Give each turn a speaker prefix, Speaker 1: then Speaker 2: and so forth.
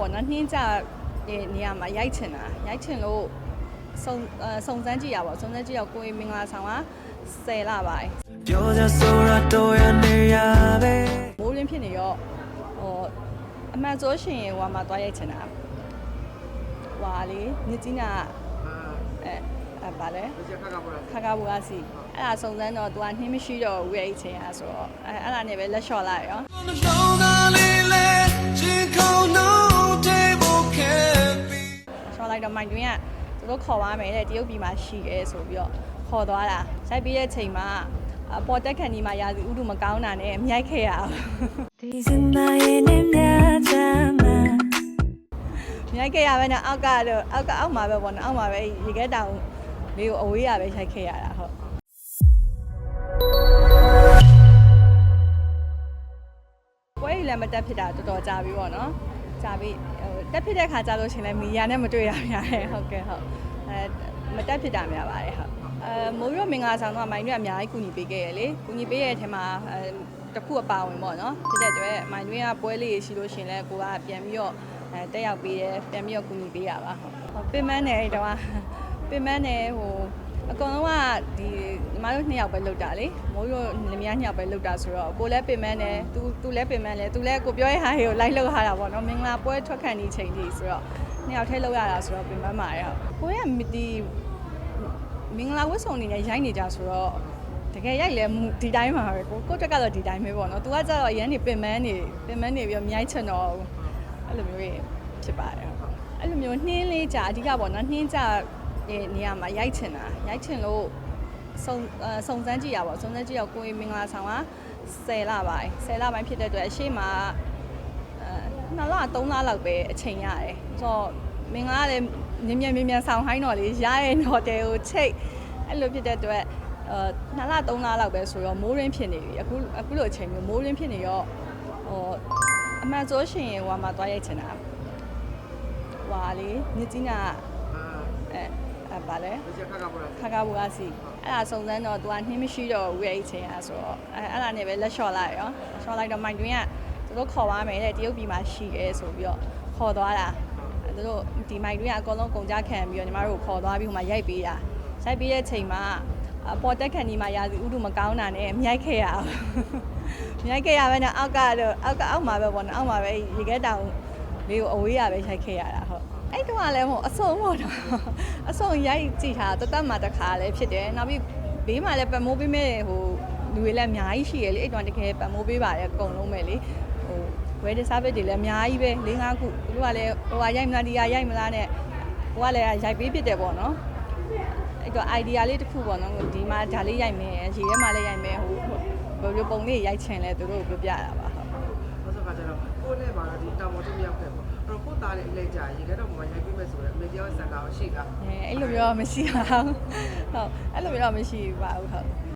Speaker 1: ပေါ့နော်နှင်းကြတဲ့နေရာမှာရိုက်ချင်တာရိုက်ချင်လို့စုံအဲစုံစမ်းကြည့်ရပါဘောစုံစမ်းကြည့်တော့ကိုရင်မင်္ဂလာဆောင်က10လပါတယ်
Speaker 2: ပြောကြဆိုတာတော့ရနေရပဲ
Speaker 1: မိုးရင်းဖြစ်နေရောဟိုအမှန်ဆိုရှင်ဟိုမှာသွားရိုက်ချင်တာဟွာလေမြစ်ကြီးနာအဲအဲဗာလဲခါကာဘူအစီအဲ့ဒါစုံစမ်းတော့ तू ကနှင်းမရှိတော့ဘူးရဲ့အချိန်อ่ะဆိုတော့အဲအဲ့ဒါနဲ့ပဲလက်လျှော့လိုက်ရော ရှော့လိုက်တော့မိုင်တွင်ကသူတို့ခေါ်သွားမယ်တဲ့တရုတ်ပြည်မှာရှိတယ်ဆိုပြီးတော့ခေါ်သွားတာရိုက်ပြီးတဲ့ချိန်မှာအပေါ်တက်ခန်ဒီမှာရာစီဥဒုမကောင်းတာနဲ့မြိုက်ခဲ့ရအောင်
Speaker 2: ဒီစင်သားရဲ့နဲ့မြတ်ချမ်းမ
Speaker 1: မြိုက်ခဲ့ရပဲနဲ့အောက်ကတော့အောက်ကအောက်မှာပဲပေါ့နော်အောက်မှာပဲရေခဲတောင်လေးကိုအဝေးရပဲရိုက်ခဲ့ရတာဟုတ်ပွဲကြီးလည်းမတက်ဖြစ်တာတော်တော်ကြာပြီပေါ့နော် ကြာပြီဟိုတက်ဖြစ်တဲ့ခါကြာလို့ရှရင်လည်းမီဒီယာနဲ့မတွေ့ရများတယ်ဟုတ်ကဲ့ဟုတ်အဲမတက်ဖြစ်တာများပါတယ်ဟုတ်အဲမိုးရွမင်္ဂလာဆောင်တော့မိုင်းတွေအများကြီးကူညီပေးခဲ့ရလေကူညီပေးရတဲ့အထက်မှာအဲတစ်ခုအပါဝင်ပေါ့နော်ဖြစ်တဲ့အတွက်မိုင်းတွေကပွဲလေးရှိလို့ရှရင်လည်းကိုကပြန်ပြီးတော့အဲတက်ရောက်ပေးတယ်ပြန်ပြီးတော့ကူညီပေးရပါဟုတ်ဟုတ်ပင်မနဲ့တော့ပင်မနဲ့ဟို အကောင်လုံးကဒီညီမတို့နှစ်ယောက်ပဲလောက်တာလေမိုးတို့လင်မယားနှစ်ယောက်ပဲလောက်တာဆိုတော့ကိုလည်းပင်မနဲ့သူသူလည်းပင်မနဲ့သူလည်းကိုပြောရဲ့ဟာတွေကိုလိုက်လောက်ရတာပေါ့နော်မင်္ဂလာပွဲထွက်ခံဒီချိန်ကြီးဆိုတော့နှစ်ယောက်ထဲလောက်ရတာဆိုတော့ပင်မမှာရဟုတ်ကိုရမဒီမင်္ဂလာဝတ်ဆောင်နေနဲ့ရိုက်နေကြဆိုတော့တကယ်ရိုက်လဲဒီတိုင်းမှာပဲကိုကိုတက်ကတော့ဒီတိုင်းပဲပေါ့နော်သူကကြတော့အရန်နေပင်မနေပင်မနေပြီးတော့မြိုက်ချင်တော့အဲ့လိုမျိုးဖြစ်ပါတယ်ဟုတ်အဲ့လိုမျိုးနှင်းလေးကြာအဓိကပေါ့နော်နှင်းကြာ တဲ့နေရာမှာရိုက်ချင်တာရိုက်ချင်လို့စုံအဲစုံစမ်းကြည့်ရပါဘောစုံစမ်းကြည့်တော့ကိုရင်မင်္ဂလာဆောင်က10လပိုင်း10လပိုင်းဖြစ်တဲ့အတွက်အရှိမအဲ2လ3လလောက်ပဲအချိန်ရတယ်ဆိုတော့မင်္ဂလာလည်းမြင်မြန်မြင်မြန်ဆောင်ဟိုင်းတော့လေရရဲ့တော့တယ်ကိုချိတ်အဲ့လိုဖြစ်တဲ့အတွက်အဲ2လ3လလောက်ပဲဆိုတော့မိုးရင်းဖြစ်နေပြီအခုအခုလိုအချိန်မျိုးမိုးရင်းဖြစ်နေရောဟိုအမှန်ဆိုရှင်ဟိုမှာသွားရိုက်ချင်တာဟွာလေမြစ်ကြီးနာအဲ အဲဗာလဲ ခါကာဘူအစီအဲ့ဒါစုံစမ်းတော့ तू ကနှင်းမရှိတော့ဘူးရဲ့အချိန်อ่ะဆိုတော့အဲအဲ့ဒါနဲ့ပဲလက်လျှော့လိုက်ရောလျှော့လိုက်တော့မိုင်တွင်ကသူတို့ခေါ်သွားမယ်တဲ့တရုတ်ပြည်မှာရှိတယ်ဆိုပြီးတော့ခေါ်သွားတာအဲသူတို့ဒီမိုင်တွင်ကအကုန်လုံးကုန်ကြခံပြီးတော့ညီမတို့ကိုခေါ်သွားပြီးဟိုမှာရိုက်ပေးတာရိုက်ပေးတဲ့ချိန်မှာအပေါ်တက်ခန်ဒီမှာရာစီဥဒုမကောင်းတာနဲ့မြိုက်ခဲ့ရအောင်မြိုက်ခဲ့ရပဲနဲ့အောက်ကတော့အောက်ကအောက်မှာပဲပေါ့နော်အောက်မှာပဲရေခဲတောင်လေးကိုအဝေးရပဲရိုက်ခဲ့ရတာဟုတ် အဲ့တော့ကလည်းမဟုတ်အဆုံးပေါ့နော်အဆုံးရိုက်ကြည့်တာတသက်မှာတစ်ခါလည်းဖြစ်တယ်နောက်ပြီးဘေးမှာလည်းပတ်မိုးပေးမဲ့ဟိုလူတွေလည်းအများကြီးရှိရလေအဲ့တော့တကယ်ပတ်မိုးပေးပါတယ်အကုန်လုံးပဲလေဟိုဝယ်ဒီဆာဗစ်တွေလည်းအများကြီးပဲ၄၅ခုသူတို့ကလည်းဟိုဟာရိုက်မလားဒီဟာရိုက်မလားနဲ့ဟိုကလည်းရိုက်ပေးဖြစ်တယ်ပေါ့နော်အဲ့တော့ idea လေးတစ်ခုပေါ့နော်ဒီမှာဒါလေးရိုက်မယ်ရေထဲမှာလည်းရိုက်မယ်ဟိုဘယ်လိုပုံလေးရိုက်ချင်လဲသူတို့ကိုပြောပြတာပါဟုတ်
Speaker 3: ဆိုတော့ကျတော့ကိုနဲ့ပါတော့ဒီတာမောတူမြောက်ခဲ့ပေါ့အဲ့ တော့ကိုသားလေးအလဲကြာရေကတော့မရိုက်ပြီးမဲ့ဆိုတော့အမေပြောစံကားရှိက
Speaker 1: အဲအဲ့လိုမျိုးတော့မရှိပါဘူးဟုတ်အဲ့လိုမျိုးတော့မရှိပါဘူးဟုတ်